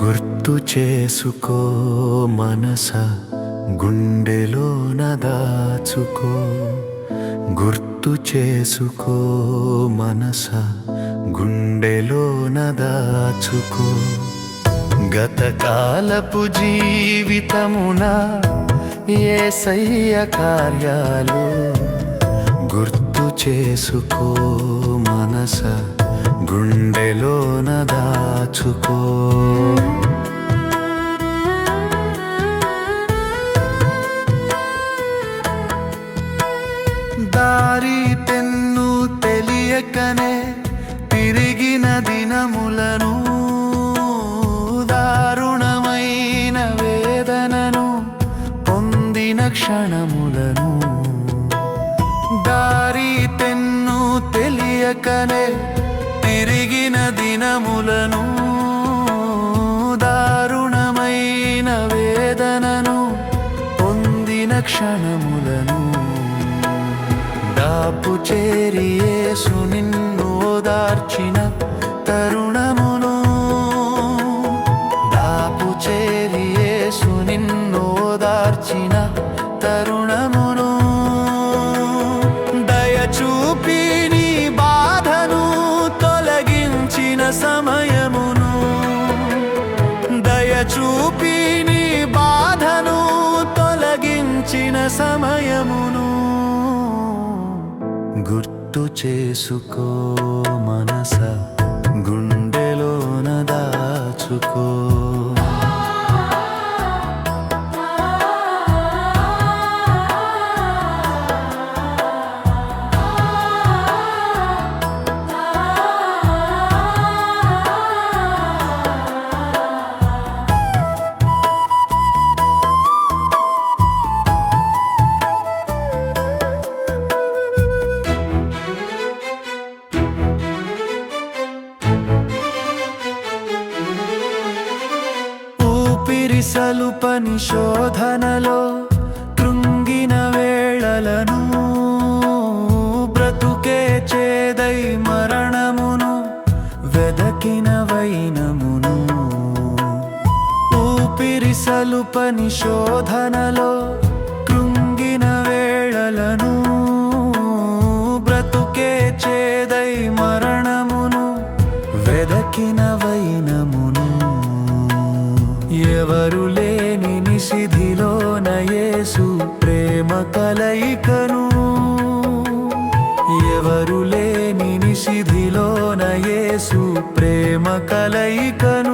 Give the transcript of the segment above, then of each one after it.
గుర్తు చేసుకో మనస గుండెలోన దాచుకో గుర్తు చేసుకో మనస గుండెలోన దాచుకో గతకాలపు జీవితమున ఏసయ్య కార్యాలు? గుర్తు చేసుకో మనస గుండెలోన దాచుకో. దారి తెన్ను తెలియకనే తిరిగిన దినములను దారుణమైన వేదనను పొందిన క్షణములను. దారి తెన్ను తెలియకనే తిరిగిన దినములను దారుణమైన వేదనను పొందిన క్షణములను. దాపు చేరి యేసు నిన్ను ఓదార్చిన తరుణమును దాపు చేరి యేసు నిన్ను ఓదార్చిన తరుణము సమయమును గుర్తు చేసుకో మనస గుండెలోన దాచుకో. ఊపిరిసలు శోధనలో కృంగిన వేళలను బ్రతుకే చేదై మరణమును వెదకిన వైనమును ఊపిరిసలు పని శోధనలో కృంగిన వేళలను బ్రతుకే చేదై మరణమును వెదకిన వైనమును ఎవరు లేని నయేసు ప్రేమ కలయికను. ఎవరు లేని నిశిధిలోన నయేసు ప్రేమ కలయికను.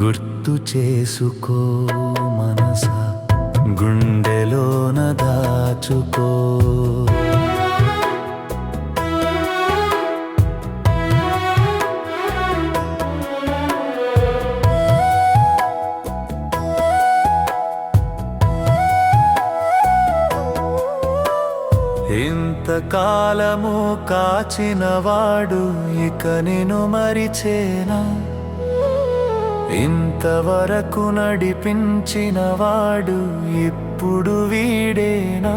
గుర్తు చేసుకో మనస గుండెలోన దాచుకో. ఇంతకాలము కాచినవాడు ఇక నేను మరిచేనా? ఇంతవరకు నడిపించినవాడు ఇప్పుడు వీడేనా?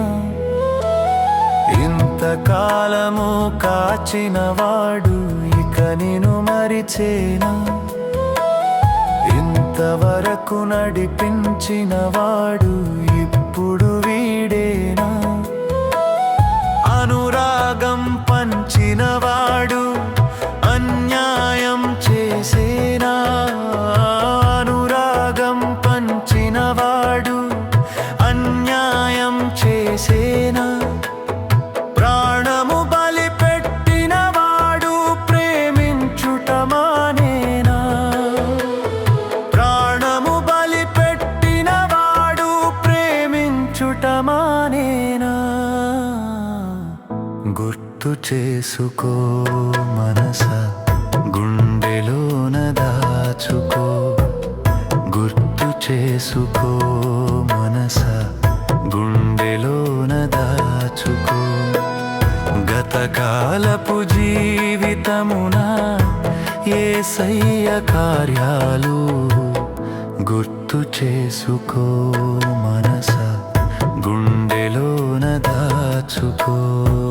ఇంతకాలము కాచినవాడు ఇక నేను మరిచేనా? ఇంతవరకు నడిపించినవాడు వాడు ప్రేమించుట గుర్తు చేసుకో మనస గుండెలోన దాచుకో. గుర్తు చేసుకో మనస గుండెలోన దాచుకో. గతకాలపు జీవితమున ఏ సయ్య కార్యాలు గుర్తు చేసుకో మనస గుండెలోన